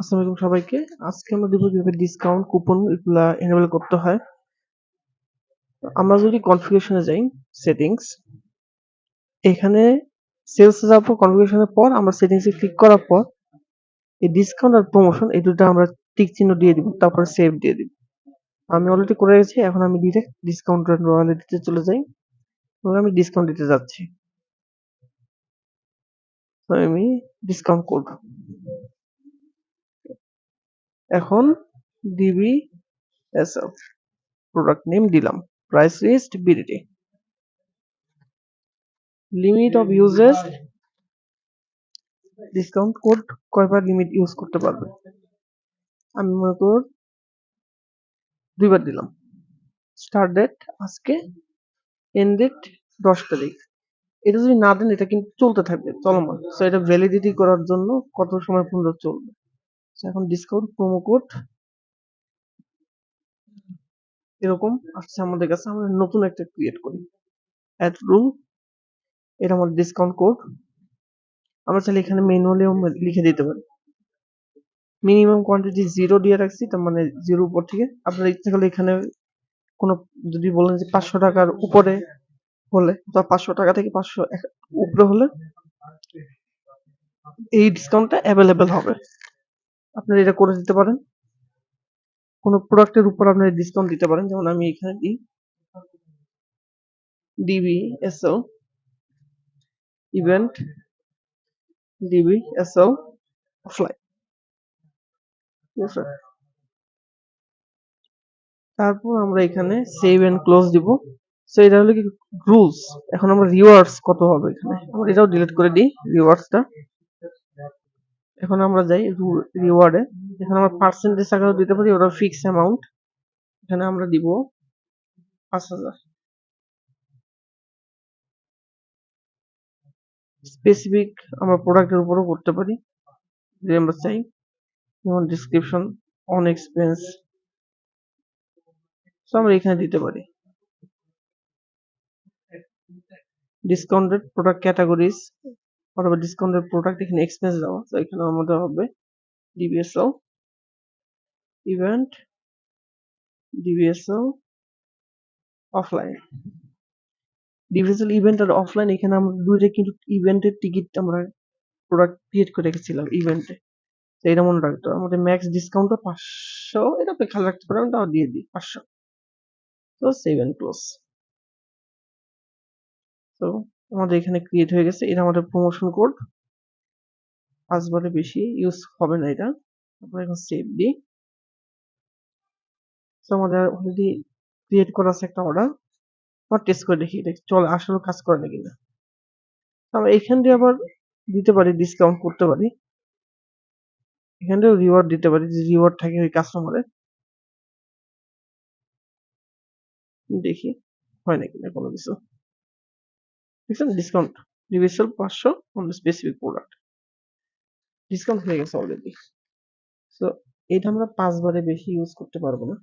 আসসালামু আলাইকুম সবাইকে। আজকে আমরা দেখব কীভাবে ডিসকাউন্ট কুপন এগুলা এনেবল করতে হয়। আমরা যদি কনফিগারেশনে যাই সেটিংস এখানে সেলস যাওয়ার পর কনফিগারেশনের পর, আমরা সেটিংসে ক্লিক করার পর, এই ডিসকাউন্ট আর প্রমোশন এই দুটো আমরা টিক চিহ্ন দিয়ে দিব, তারপর সেভ দিয়ে দিব। আমি অলরেডি করে রেখেছি এখন আমি ডিরেক্ট ডিসকাউন্ট রয়্যালিটিতে চলে যাই এবং আমি ডিসকাউন্ট দিতে যাচ্ছি। আমি ডিসকাউন্ট করব। এখন ডিবি এসএফ প্রোডাক্ট নেম দিলাম। Price list BDT limit of uses discount code কয়বার লিমিট ইউজ করতে পারবে? আমি মনে কর দুইবার দিলাম। স্টার্ট ডেট আজকে এন্ড ডেট দশ তারিখ। এটা যদি না দেন, এটা কিন্তু চলতে থাকবে, চলমান। সো এটা ভ্যালিডিটি করার জন্য কত সময় পর্যন্ত চলবে? এখন ডিসকাউন্ট প্রোমো কোড এরকম আসছে আমাদের কাছে। আমরা নতুন একটা ক্রিয়েট করি। অ্যাড রুল এটা আমাদের ডিসকাউন্ট কোড আমরা চাইলে এখানে ম্যানুয়ালিও লিখে দিতে পারি। মিনিমাম কোয়ান্টিটি জিরো দিয়ে রাখছি, তার মানে জিরো উপর থেকে। আপনার ইচ্ছে করলে এখানে কোনো, যদি বলেন যে পাঁচশো টাকার উপরে হলে বা পাঁচশো টাকা থেকে পাঁচশো এক, উপরে হলে এই ডিসকাউন্টটা অ্যাভেলেবেল হবে। আপনারা এটা করে দিতে পারেন। কোনো প্রোডাক্টের উপর আপনারা ডিসকাউন্ট দিতে পারেন। যেমন আমি এখানে দিই। DB SL event DB SL offline তারপর আমরা এখানে সেভ এন্ড ক্লোজ দিব। সো এটা হলো কি রুলস এখন আমরা রিওয়ার্ডস কত হবে এখানে? আমরা এটাও ডিলিট করে দিই রিওয়ার্ডসটা এখন আমরা যাই রিওয়ার্ডে এখানে আমরা পার্সেন্টেজ আকারে দিতে পারি, ওটা ফিক্স অ্যামাউন্ট এখানে আমরা দিব পাঁচ হাজার। স্পেসিফিক আমরা প্রোডাক্টের উপরও করতে পারি, যদি আমরা চাই। যেমন ডিসক্রিপশন অন এক্সপেন্স তো আমরা এখানে দিতে পারি। ডিসকাউন্টেড প্রোডাক্ট ক্যাটাগরিজ অথবা ডিসকাউন্টেড প্রোডাক্ট এখানে এক্সপেন্স দেওয়া তো এখানে আমাদের হবে DBSL event DBSL offline DBSL event আর অফলাইন এখানে আমরা দুইটা কিন্তু ইভেন্টের টিকিট আমরা প্রোডাক্ট ক্রিয়েট করে রেখেছিলাম ইভেন্টে তো এটা মনে রাখতে হবে, আমাদের ম্যাক্স ডিসকাউন্টটা পাঁচশো, এটা আপনি খেয়াল রাখতে পারেন, তাও দিয়ে দিই, পাঁচশো। তো সেভ এন্ড ক্লোজ তো আমাদের এখানে ক্রিয়েট হয়ে গেছে। এটা আমাদের প্রমোশন কোড পাঁচবারে বেশি ইউজ হবে না এটা। আমরা এখন সেভ দিই। তো আমাদের অলরেডি ক্রিয়েট করা আছে একটা অর্ডার আবার টেস্ট করে দেখি এটা চলে, আসলে কাজ করে নাকি না। আমরা এখান দিয়ে আবার দিতে পারি ডিসকাউন্ট করতে পারি। এখান থেকে রিওয়ার্ড দিতে পারি, যে রিওয়ার্ড থাকে ওই কাস্টমারের দেখি, হয় নাকি না কোনো কিছু। দেখছেন ডিসকাউন্ট রিভিশাল পাঁচশো অন স্পেসিফিক প্রোডাক্ট ডিসকাউন্ট হয়ে গেছে অলরেডি সো এটা আমরা পাঁচবারে বেশি ইউজ করতে পারব না।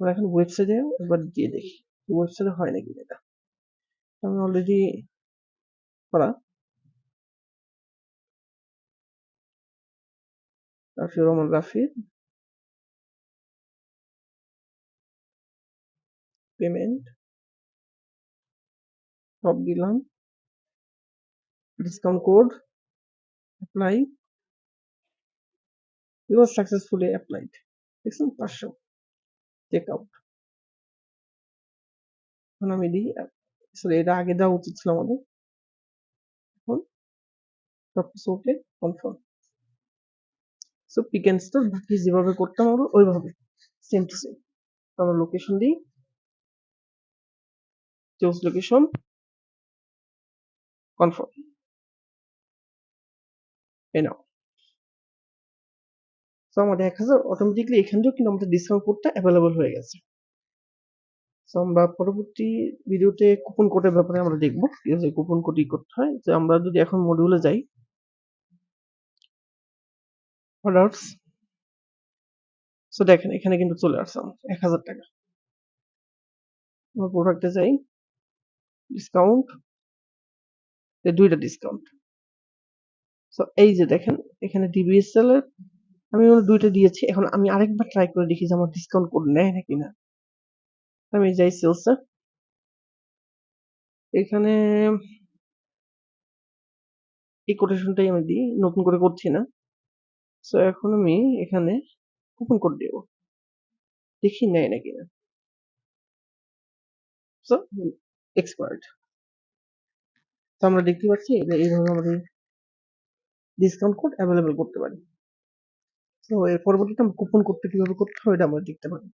আমরা এখন ওয়েবসাইটে একবার দিয়ে দেখি। ওয়েবসাইটে হয় নাকি এটা? আমি অলরেডি করা। রাফিউর রহমান রাফি পেমেন্ট সব দিলাম discount code apply you are successfully applied দেখছেন পাঁচশো চেক আউট এখন আমি দিই সরি এটা আগে দেওয়া উচিত ছিল আমাদের এখন সবকিছু okay confirm so pick and store বাকি যেভাবে করতাম আমরা, ওইভাবে। সেম টু সেম আমরা লোকেশন দিই চুজ লোকেশন কনফার্ম এই নাও সো আমাদের এক হাজার অটোমেটিকলি এখান থেকেও কিন্তু আমাদের ডিসকাউন্ট কোডটা অ্যাভেলেবল হয়ে গেছে। সো আমরা পরবর্তী ভিডিওতে কুপন কোডের ব্যাপারে আমরা দেখব। কীভাবে কুপন কোড ই করতে হয়। যে আমরা যদি এখন মডিউলে যাই। অর্ডারস সো দেখেন, এখানে কিন্তু চলে আসছে এক হাজার টাকা। আমরা প্রোডাক্টে যাই। ডিসকাউন্ট দুইটা ডিসকাউন্ট সো এই যে দেখেন, এখানে ডিবিএসএল এর আমি ২ দিয়েছি। এখন আমি আরেকবার ট্রাই করে দেখি যে আমার ডিসকাউন্ট কোড নেয় নাকি না। আমি যাই সেলস এখানে এই কোটেশনটাই আমি দিই। নতুন করে করছি না। সো এখন আমি এখানে কুপন কোড দিব। দেখি নেয় নাকি না। So expired. তো আমরা দেখতে পাচ্ছি যে এইভাবে আমাদের ডিসকাউন্ট কোড অ্যাভেলেবেল করতে পারি। তো এর পরবর্তীতে আমরা কুপন কোডটা কীভাবে করতে হবে এটা আমরা দেখতে পারি।